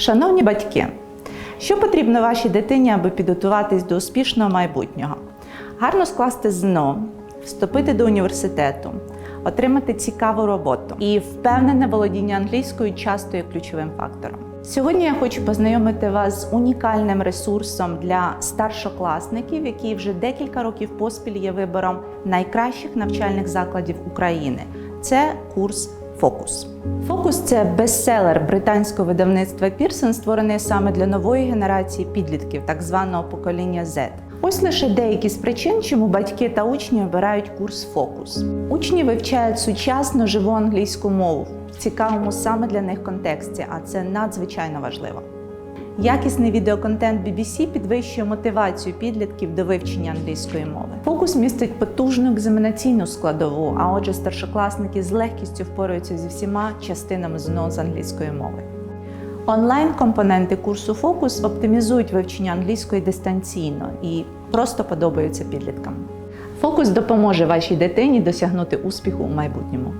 Шановні батьки, що потрібно вашій дитині, аби підготуватись до успішного майбутнього? Гарно скласти ЗНО, вступити до університету, отримати цікаву роботу і впевнене володіння англійською часто є ключовим фактором. Сьогодні я хочу познайомити вас з унікальним ресурсом для старшокласників, який вже декілька років поспіль є вибором найкращих навчальних закладів України. Це курс Фокус. Фокус це бестселер британського видавництва Пірсон, створений саме для нової генерації підлітків, так званого покоління Z. Ось лише деякі з причин, чому батьки та учні обирають курс Фокус. Учні вивчають сучасну живу англійську мову в цікавому саме для них контексті, а це надзвичайно важливо. Якісний відеоконтент BBC підвищує мотивацію підлітків до вивчення англійської мови. Фокус містить потужну екзаменаційну складову, а отже, старшокласники з легкістю впораються зі всіма частинами ЗНО з англійської мови. Онлайн-компоненти курсу Фокус оптимізують вивчення англійської дистанційно і просто подобаються підліткам. Фокус допоможе вашій дитині досягнути успіху у майбутньому.